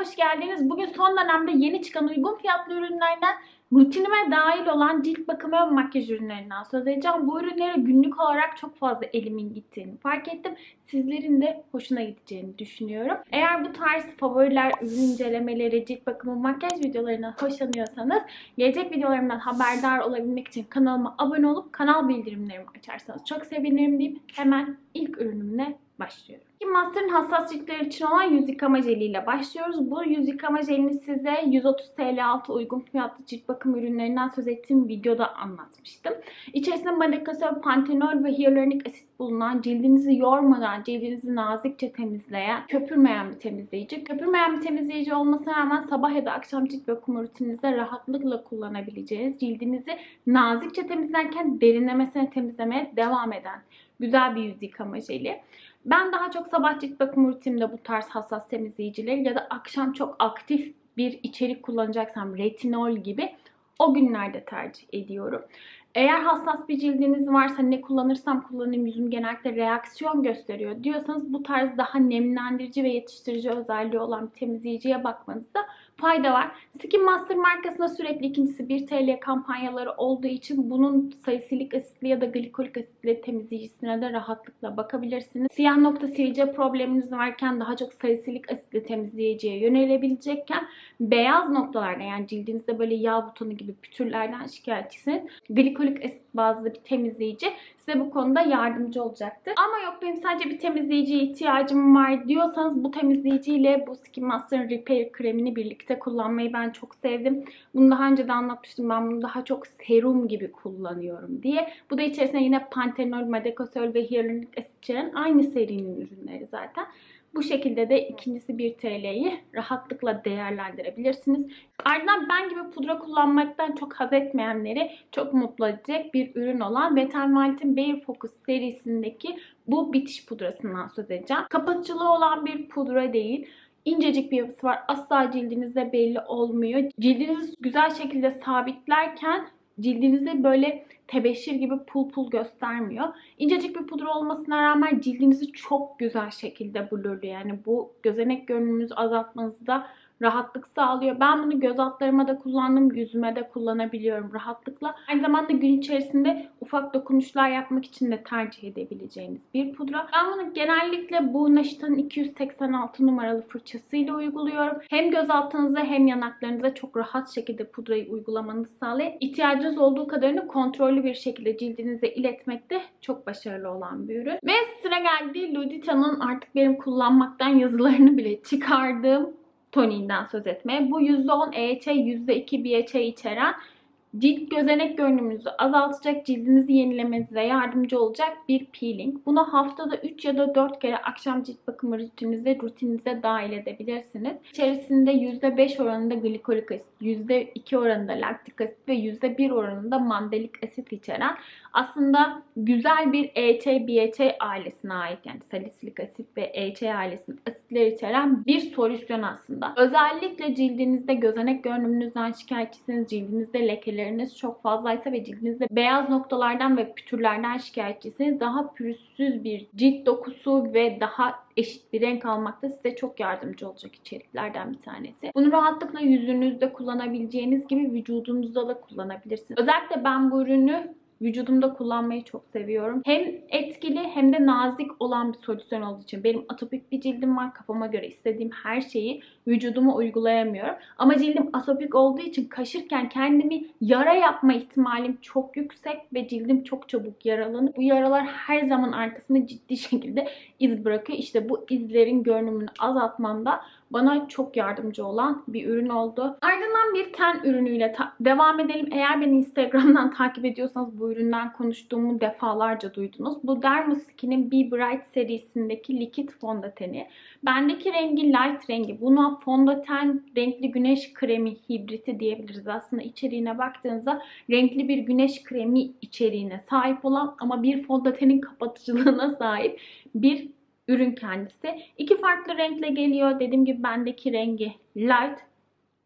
hoş geldiniz. Bugün son dönemde yeni çıkan uygun fiyatlı ürünlerden rutinime dahil olan cilt bakımı ve makyaj ürünlerinden söz edeceğim. Bu ürünlere günlük olarak çok fazla elimin gittiğini fark ettim. Sizlerin de hoşuna gideceğini düşünüyorum. Eğer bu tarz favoriler, ürün incelemeleri, cilt bakımı, makyaj videolarından hoşlanıyorsanız gelecek videolarımdan haberdar olabilmek için kanalıma abone olup kanal bildirimlerimi açarsanız çok sevinirim deyip hemen ilk ürünümle başlıyorum. Master'ın hassas ciltler için olan yüz yıkama jeliyle başlıyoruz. Bu yüz yıkama jelini size 130 TL altı uygun fiyatlı cilt bakım ürünlerinden söz ettiğim videoda anlatmıştım. İçerisinde madekasol, pantenol ve hyaluronik asit bulunan cildinizi yormadan, cildinizi nazikçe temizleyen, köpürmeyen bir temizleyici. Köpürmeyen bir temizleyici olmasına rağmen sabah ya da akşam cilt bakım rutininizde rahatlıkla kullanabileceğiniz, cildinizi nazikçe temizlerken derinlemesine temizlemeye devam eden güzel bir yüz yıkama jeli. Ben daha çok sabah cilt bakım rutinimde bu tarz hassas temizleyicileri ya da akşam çok aktif bir içerik kullanacaksam retinol gibi o günlerde tercih ediyorum. Eğer hassas bir cildiniz varsa ne kullanırsam kullanayım yüzüm genellikle reaksiyon gösteriyor diyorsanız bu tarz daha nemlendirici ve yetiştirici özelliği olan bir temizleyiciye bakmanızda fayda var. Skin Master markasında sürekli ikincisi 1 TL kampanyaları olduğu için bunun salisilik asitli ya da glikolik asitli temizleyicisine de rahatlıkla bakabilirsiniz. Siyah nokta sivilce probleminiz varken daha çok salisilik asitli temizleyiciye yönelebilecekken beyaz noktalarda yani cildinizde böyle yağ butonu gibi pütürlerden şikayetçisiniz. Glikolik asit bazlı bir temizleyici size bu konuda yardımcı olacaktır. Ama yok benim sadece bir temizleyiciye ihtiyacım var diyorsanız bu temizleyiciyle bu Skin Master'ın Repair kremini birlikte kullanmayı ben çok sevdim. Bunu daha önce de anlatmıştım. Ben bunu daha çok serum gibi kullanıyorum diye. Bu da içerisinde yine pantenol, madekasol ve hyaluronik asit içeren aynı serinin ürünleri zaten. Bu şekilde de ikincisi 1 TL'yi rahatlıkla değerlendirebilirsiniz. Ardından ben gibi pudra kullanmaktan çok haz etmeyenleri çok mutlu edecek bir ürün olan Wet n Wild'in Bare Focus serisindeki bu bitiş pudrasından söz edeceğim. Kapatıcılığı olan bir pudra değil. İncecik bir yapısı var. Asla cildinizde belli olmuyor. Cildinizi güzel şekilde sabitlerken cildinizi böyle tebeşir gibi pul pul göstermiyor. İncecik bir pudra olmasına rağmen cildinizi çok güzel şekilde blurluyor. Yani bu gözenek görünümünüzü azaltmanızda rahatlık sağlıyor. Ben bunu göz altlarıma da kullandım, yüzüme de kullanabiliyorum rahatlıkla. Aynı zamanda gün içerisinde ufak dokunuşlar yapmak için de tercih edebileceğiniz bir pudra. Ben bunu genellikle bu Naşita'nın 286 numaralı fırçasıyla uyguluyorum. Hem göz altınıza hem yanaklarınıza çok rahat şekilde pudrayı uygulamanızı sağlayıp ihtiyacınız olduğu kadarını kontrollü bir şekilde cildinize iletmekte çok başarılı olan bir ürün. Ve sıra geldi Ludita'nın artık benim kullanmaktan yazılarını bile çıkardığım toniğinden söz etmeye. Bu %10 EHA, %2 BHA içeren cilt gözenek görünümünüzü azaltacak, cildinizi yenilemenize yardımcı olacak bir peeling. Bunu haftada 3 ya da 4 kere akşam cilt bakımı rutininize, rutininize dahil edebilirsiniz. İçerisinde %5 oranında glikolik asit, %2 oranında laktik asit ve %1 oranında mandalik asit içeren aslında güzel bir EHA, BHA ailesine ait yani salisilik asit ve EHA ailesinin asitler içeren bir solüsyon aslında. Özellikle cildinizde gözenek görünümünüzden şikayetçisiniz, cildinizde lekeleriniz çok fazlaysa ve cildinizde beyaz noktalardan ve pütürlerden şikayetçisiniz daha pürüzsüz bir cilt dokusu ve daha eşit bir renk almakta size çok yardımcı olacak içeriklerden bir tanesi. Bunu rahatlıkla yüzünüzde kullanabileceğiniz gibi vücudunuzda da kullanabilirsiniz. Özellikle ben bu ürünü vücudumda kullanmayı çok seviyorum. Hem etkili hem de nazik olan bir solüsyon olduğu için benim atopik bir cildim var. Kafama göre istediğim her şeyi vücuduma uygulayamıyorum. Ama cildim atopik olduğu için kaşırken kendimi yara yapma ihtimalim çok yüksek ve cildim çok çabuk yaralanır. Bu yaralar her zaman arkasında ciddi şekilde iz bırakıyor. İşte bu izlerin görünümünü azaltmamda bana çok yardımcı olan bir ürün oldu. Ardından bir ten ürünüyle devam edelim. Eğer beni Instagram'dan takip ediyorsanız bu üründen konuştuğumu defalarca duydunuz. Bu Dermaskin'in Be Bright serisindeki likit fondöteni. Bendeki rengi light rengi. Buna fondöten renkli güneş kremi hibriti diyebiliriz. Aslında içeriğine baktığınızda renkli bir güneş kremi içeriğine sahip olan ama bir fondötenin kapatıcılığına sahip bir ürün kendisi. İki farklı renkle geliyor. Dediğim gibi bendeki rengi light.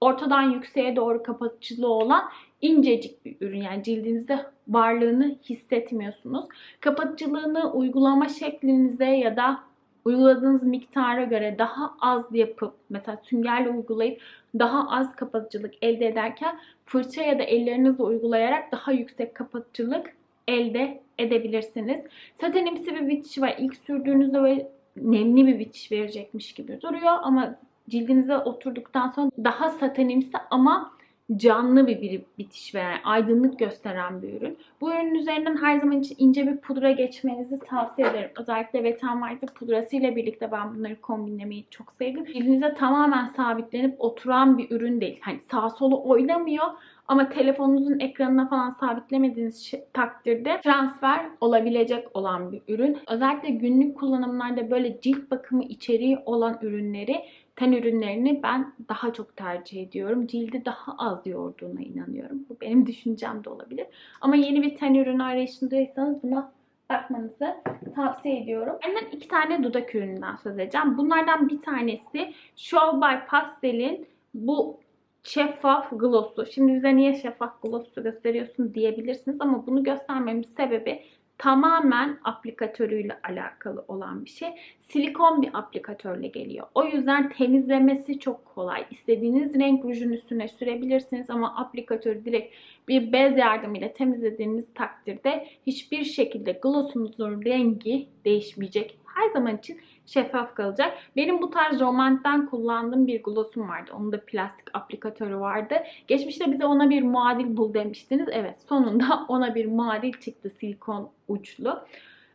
Ortadan yükseğe doğru kapatıcılığı olan incecik bir ürün. Yani cildinizde varlığını hissetmiyorsunuz. Kapatıcılığını uygulama şeklinize ya da uyguladığınız miktara göre daha az yapıp mesela süngerle uygulayıp daha az kapatıcılık elde ederken fırça ya da ellerinizle uygulayarak daha yüksek kapatıcılık elde edebilirsiniz. Satenimsi bir bitiş var. İlk sürdüğünüzde böyle nemli bir bitiş verecekmiş gibi duruyor ama cildinize oturduktan sonra daha satenimsi ama canlı bir, bir bitiş veren, aydınlık gösteren bir ürün. Bu ürünün üzerinden her zaman ince bir pudra geçmenizi tavsiye ederim. Özellikle Wet n Wild'in pudrası ile birlikte ben bunları kombinlemeyi çok sevdim. Cildinize tamamen sabitlenip oturan bir ürün değil. Hani sağ solu oynamıyor ama telefonunuzun ekranına falan sabitlemediğiniz takdirde transfer olabilecek olan bir ürün. Özellikle günlük kullanımlarda böyle cilt bakımı içeriği olan ürünleri ten ürünlerini ben daha çok tercih ediyorum. Cildi daha az yorduğuna inanıyorum. Bu benim düşüncem de olabilir. Ama yeni bir ten ürünü arayışındaysanız buna bakmanızı tavsiye ediyorum. Benden iki tane dudak ürününden söz edeceğim. Bunlardan bir tanesi Show by Pastel'in bu şeffaf gloss'u. Şimdi bize niye şeffaf gloss'u gösteriyorsun diyebilirsiniz ama bunu göstermemin sebebi tamamen aplikatörüyle alakalı olan bir şey. Silikon bir aplikatörle geliyor. O yüzden temizlemesi çok kolay. İstediğiniz renk rujun üstüne sürebilirsiniz ama aplikatörü direkt bir bez yardımıyla temizlediğiniz takdirde hiçbir şekilde glossunuzun rengi değişmeyecek. Her zaman için şeffaf kalacak. Benim bu tarz romantten kullandığım bir glossum vardı. Onun da plastik aplikatörü vardı. Geçmişte bize ona bir muadil bul demiştiniz. Evet sonunda ona bir muadil çıktı silikon uçlu.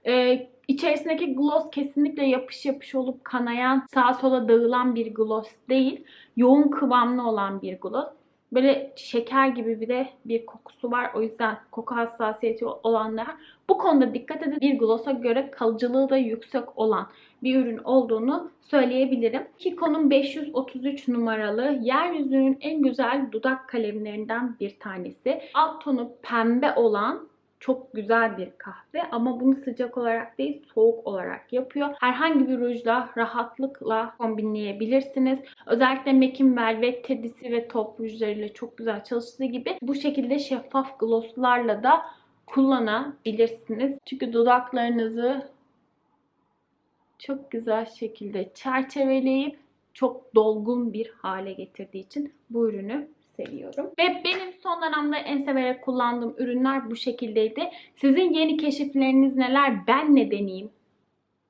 Ee, içerisindeki gloss kesinlikle yapış yapış olup kanayan, sağa sola dağılan bir gloss değil. Yoğun kıvamlı olan bir gloss. Böyle şeker gibi bir de bir kokusu var. O yüzden koku hassasiyeti olanlar bu konuda dikkat edin. Bir gloss'a göre kalıcılığı da yüksek olan bir ürün olduğunu söyleyebilirim. Kiko'nun 533 numaralı yeryüzünün en güzel dudak kalemlerinden bir tanesi. Alt tonu pembe olan çok güzel bir kahve ama bunu sıcak olarak değil soğuk olarak yapıyor. Herhangi bir rujla rahatlıkla kombinleyebilirsiniz. Özellikle MAC'in Velvet Teddy'si ve top rujlarıyla çok güzel çalıştığı gibi bu şekilde şeffaf glosslarla da kullanabilirsiniz. Çünkü dudaklarınızı çok güzel şekilde çerçeveleyip çok dolgun bir hale getirdiği için bu ürünü seviyorum. Ve benim son dönemde en severek kullandığım ürünler bu şekildeydi. Sizin yeni keşifleriniz neler? Ben ne deneyeyim?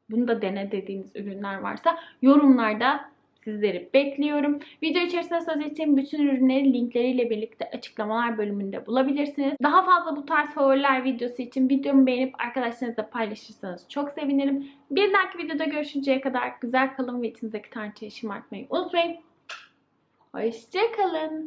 Bunu da dene dediğiniz ürünler varsa yorumlarda sizleri bekliyorum. Video içerisinde söz ettiğim bütün ürünleri linkleriyle birlikte açıklamalar bölümünde bulabilirsiniz. Daha fazla bu tarz favoriler videosu için videomu beğenip arkadaşlarınızla paylaşırsanız çok sevinirim. Bir dahaki videoda görüşünceye kadar güzel kalın ve içinizdeki tarçayı şımartmayı unutmayın. Hoşçakalın.